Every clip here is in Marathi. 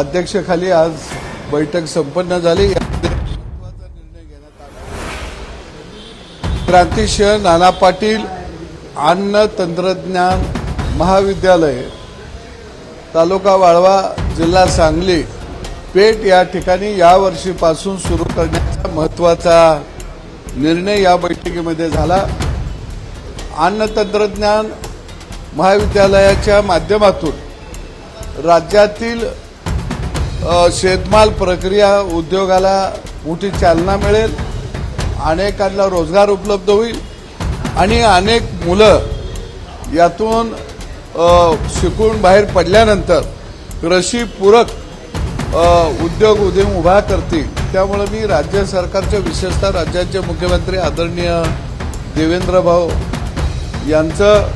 अध्यक्षाखाली आज बैठक संपन्न झाली. यामध्ये निर्णय घेण्यात आला नाना पाटील अन्न तंत्रज्ञान महाविद्यालय तालुका वाळवा जिल्हा सांगली पेठ या ठिकाणी यावर्षीपासून सुरू करण्याचा महत्त्वाचा निर्णय या बैठकीमध्ये झाला. अन्न तंत्रज्ञान महाविद्यालयाच्या माध्यमातून राज्यातील शेतमाल प्रक्रिया उद्योगाला मोठी चालना मिळेल. अनेकांना रोजगार उपलब्ध होईल. आणि अनेक मुलं यातून शिकून बाहेर पडल्यानंतर कृषीपूरक उद्योग उद्यम उभा करतील. त्यामुळे मी राज्य सरकारचे विशेषतः राज्याचे मुख्यमंत्री आदरणीय देवेंद्र भाऊ यांचं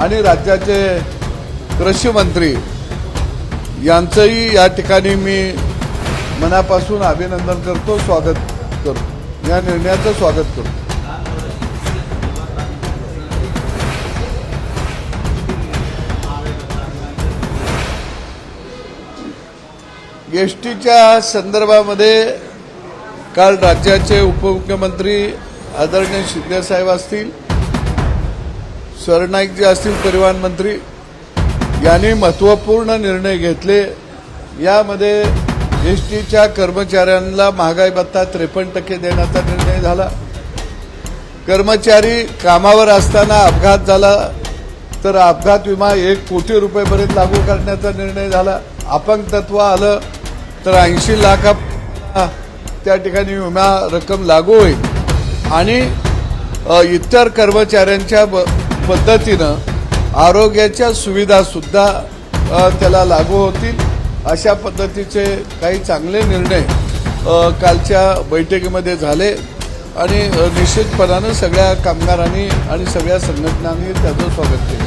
आणि राज्याचे कृषी मंत्री यांचंही या ठिकाणी मी मनापासून अभिनंदन करतो स्वागत करतो. या निर्णयाचं स्वागत करतो. एस टीच्या संदर्भामध्ये काल राज्याचे उपमुख्यमंत्री आदरणीय शिंदेसाहेब असतील सरनाईक जे असतील परिवहन मंत्री यांनी महत्त्वपूर्ण निर्णय घेतले. यामध्ये एस टीच्या कर्मचाऱ्यांना महागाई भत्ता त्रेपन्न टक्के देण्याचा निर्णय झाला. कर्मचारी कामावर असताना अपघात झाला. तर अपघात विमा एक कोटी रुपयेपर्यंत लागू करण्याचा निर्णय झाला. अपंगतत्व आलं तर ऐंशी लाखा त्या ठिकाणी विमा रक्कम लागू होईल. आणि इतर कर्मचाऱ्यांच्या ब- पद्धतीनं आरोग्याच्या सुविधासुद्धा त्याला लागू होतील. अशा पद्धतीचे काही चांगले निर्णय कालच्या बैठकीमध्ये झाले. आणि निश्चितपणानं सगळ्या कामगारांनी आणि सगळ्या संघटनांनी त्याचं स्वागत केलं.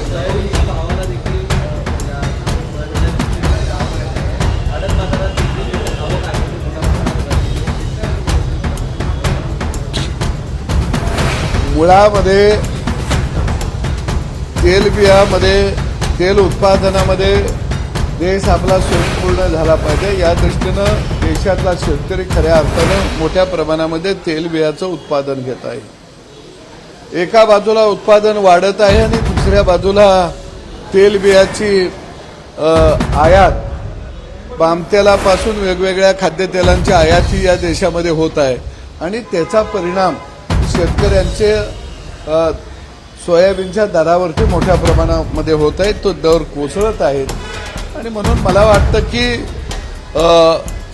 मुळामध्ये तेलबियामध्ये तेल उत्पादनामध्ये देश आपला स्वयंपूर्ण झाला पाहिजे. या दृष्टीनं देशातला शेतकरी खऱ्या अर्थानं मोठ्या प्रमाणामध्ये तेलबियाचं उत्पादन घेत आहे. एका बाजूला उत्पादन वाढत आहे आणि दुसऱ्या बाजूला तेलबियाची आयात पामतेलापासून वेगवेगळ्या खाद्यतेलांची आयाती या देशामध्ये होत आहे. आणि त्याचा परिणाम शेतकऱ्यांचे सोयाबीनच्या दरावरती मोठ्या प्रमाणामध्ये होत आहेत तो दर कोसळत आहेत आणि म्हणून मला वाटतं की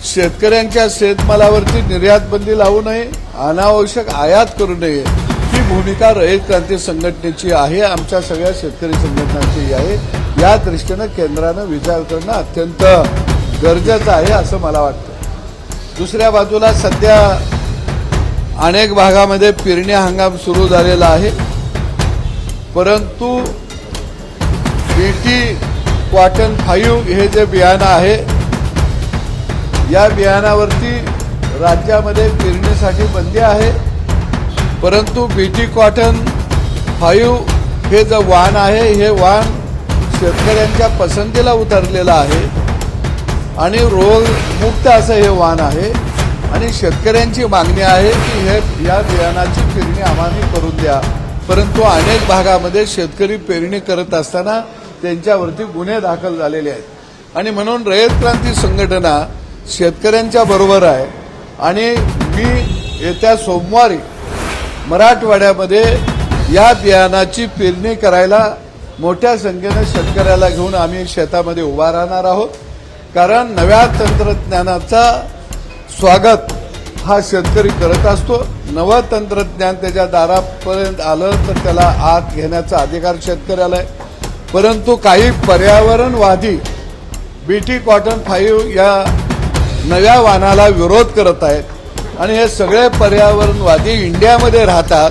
शेतकऱ्यांच्या शेतमालावरती निर्यात बंदी लावू नये अनावश्यक आयात करू नये ही भूमिका रयत क्रांती संघटनेची आहे आमच्या सगळ्या शेतकरी संघटनांची आहे. या दृष्टीनं केंद्रानं विचार करणं अत्यंत गरजेचं आहे असं मला वाटतं. दुसऱ्या बाजूला सध्या अनेक भागामध्ये पेरणी हंगाम सुरू झालेला आहे. परंतु बी टी क्वाटन फाईव्ह हे जे बियाणं आहे या बियाणावरती राज्यामध्ये पेरणीसाठी बंदी आहे. परंतु बी टी क्वाटन फाईव्ह हे जे वाण आहे हे वाण शेतकऱ्यांच्या पसंतीला उतरलेलं आहे. आणि रोगमुक्त असं हे वाण आहे. आणि शेतकऱ्यांची मागणी आहे की हे या बियाणाची पेरणी आम्हाला करून द्या. परंतु अनेक भागामध्ये शेतकरी पेरणी करत असताना त्यांच्यावरती गुन्हे दाखल झालेले आहेत. आणि म्हणून रयत क्रांती संघटना शेतकऱ्यांच्या बरोबर आहे. आणि मी येत्या सोमवारी मराठवाड्यामध्ये या बियाणाची पेरणी करायला मोठ्या संख्येनं शेतकऱ्याला घेऊन आम्ही शेतामध्ये उभा राहणार आहोत. कारण नव्या तंत्रज्ञानाचा स्वागत हा शेतकरी करत असतो. नवं तंत्रज्ञान त्याच्या दारापर्यंत आलं तर त्याला आत घेण्याचा अधिकार शेतकऱ्याला आहे. परंतु काही पर्यावरणवादी बीटी कॉटन फाईव्ह या नव्या वाहनाला विरोध करत आहेत. आणि हे सगळे पर्यावरणवादी इंडियामध्ये राहतात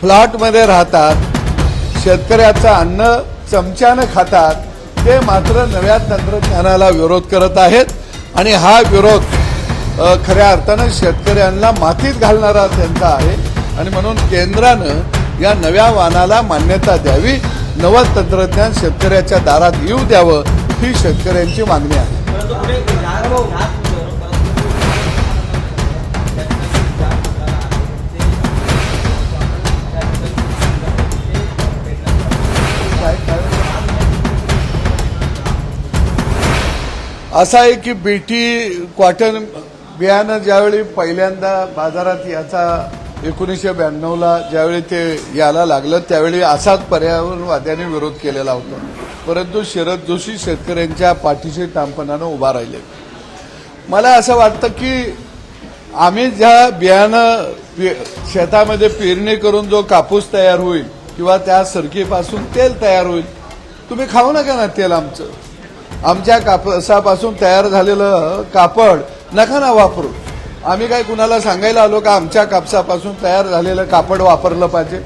फ्लॅटमध्ये राहतात शेतकऱ्याचं अन्न चमच्यानं खातात ते मात्र नव्या तंत्रज्ञानाला विरोध करत आहेत. आणि हा विरोध खऱ्या अर्थानं शेतकऱ्यांना मातीत घालणारा त्यांचा आहे. आणि म्हणून केंद्रानं या नव्या वाहनाला मान्यता द्यावी. नवं तंत्रज्ञान शेतकऱ्याच्या दारात येऊ द्यावं ही शेतकऱ्यांची मागणी आहे. असा आहे की बेटी क्वाटन बियाणं ज्यावेळी पहिल्यांदा बाजारात याचा एकोणीसशे ब्याण्णवला ज्यावेळी ते यायला लागलं त्यावेळी असाच पर्यावरणवाद्याने विरोध केलेला होता. परंतु शरद जोशी शेतकऱ्यांच्या पाठीशी ठामपणानं उभा राहिले. मला असं वाटतं की आम्ही ज्या बियाणं पे- शेतामध्ये पेरणी करून जो कापूस तयार होईल किंवा त्या सरकीपासून तेल तयार होईल तुम्ही खाऊ नका ना तेल आमचं. आमच्या कापसापासून तयार झालेलं कापड नका ना वापरू. आम्ही काय कुणाला सांगायला आलो का आमच्या कापसापासून तयार झालेलं कापड वापरलं पाहिजे?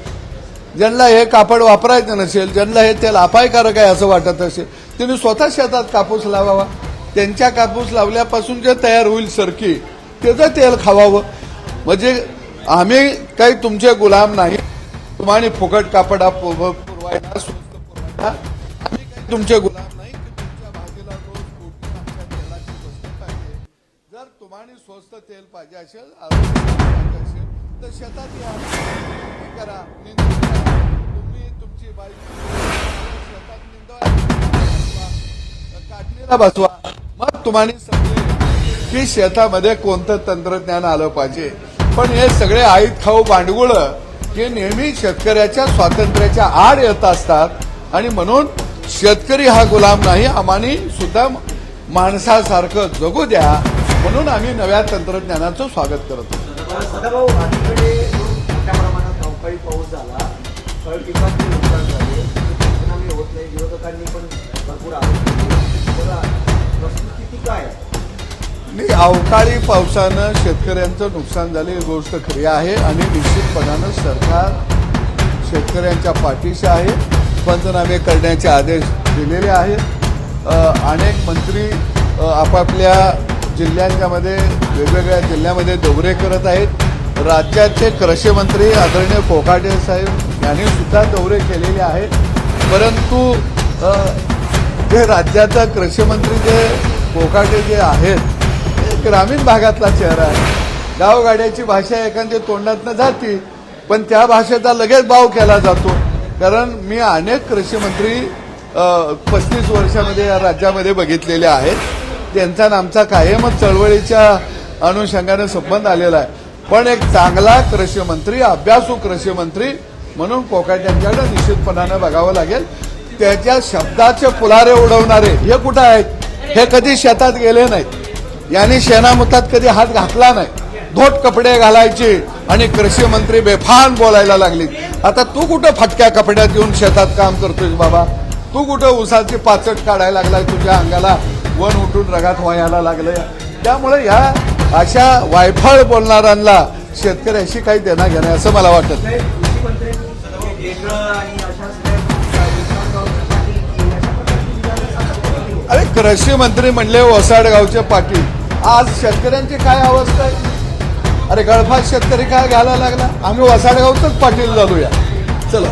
ज्यांना हे कापड वापरायचं नसेल ज्यांना हे तेल अपायकारक आहे असं वाटत असेल त्यांनी स्वतः शेतात कापूस लावावा. त्यांच्या कापूस लावल्यापासून जे तयार होईल सरकी त्याचं तेल खावावं. म्हणजे आम्ही काही तुमचे गुलाम नाही. तुम्हाला फुकट कापड पुरवायला स्वस्त पुरवायला आम्ही काही तुमचे गुलाम तुम्हाला तेल पाहिजे असेल पाहिजे असेल तर शेतात या. हे करा निंदून करा. तुम्ही तुमची बाईक शेतात निंदवा काढणीला बसवा. मग तुम्हाला समजेल की शेतामध्ये कोणतं तंत्रज्ञान आलं पाहिजे. पण हे सगळे आईत खाऊ भांडगुळ हे नेहमी शेतकऱ्याच्या स्वातंत्र्याच्या आड येत असतात. आणि म्हणून शेतकरी हा गुलाम नाही आम्हाने सुद्धा माणसासारखं जगू द्या. म्हणून आम्ही नव्या तंत्रज्ञानाचं स्वागत करतो मोठ्या प्रमाणात अवकाळी पाऊस झाला. पिकांचे नुकसान झाले. परिणामी होत नाही. विरोधकांनी पण भरपूर काय? नाही अवकाळी पावसानं शेतकऱ्यांचं नुकसान झाले ही गोष्ट खरी आहे. आणि निश्चितपणानं सरकार शेतकऱ्यांच्या पाठीशी आहे. पंचनामे करण्याचे आदेश दिलेले आहेत. अनेक मंत्री आपापल्या जिल्ह्यांच्यामध्ये वेगवेगळ्या जिल्ह्यामध्ये दौरे करत आहेत. राज्याचे कृषी मंत्री आदरणीय कोकाटे साहेब यांनी सुद्धा दौरे केलेले आहेत. परंतु जे राज्याचा कृषी मंत्री जे कोकाटे जे आहेत ते ग्रामीण भागातला चेहरा आहे. गावगाड्याची भाषा एखाद्या तोंडातनं जाती पण त्या भाषेचा लगेच भाव केला जातो. कारण मी अनेक कृषी मंत्री पस्तीस वर्षामध्ये या राज्यामध्ये बघितलेले आहेत. त्यांचा आणि आमचा कायमच चळवळीच्या अनुषंगाने संबंध आलेला आहे. पण एक चांगला कृषी मंत्री अभ्यासू कृषी मंत्री म्हणून कोकाट यांच्याकडे निश्चितपणानं बघावं लागेल. त्याच्या शब्दाचे फुलारे उडवणारे हे कुठं आहेत? हे कधी शेतात गेले नाहीत. यांनी शेणामुतात कधी हात घातला नाही. धोट कपडे घालायचे आणि कृषी मंत्री बेफान बोलायला लागली आता तू कुठं फटक्या कपड्यात येऊन शेतात काम करतोय बाबा? तू कुठं उसाची पाचट काढायला लागलाय तुझ्या अंगाला? वन उठून रगात व्हायला लागलं त्यामुळे या अशा वायफळ बोलणाऱ्यांना शेतकऱ्याशी काही देणं घेणं असं मला वाटत. अरे कृषी मंत्री म्हणले वसाडगावचे पाटील. आज शेतकऱ्यांची काय अवस्था आहे? अरे गळफास शेतकरी काय घ्यायला लागला? आम्ही वसाडगावचंच पाटील झालोया. चला.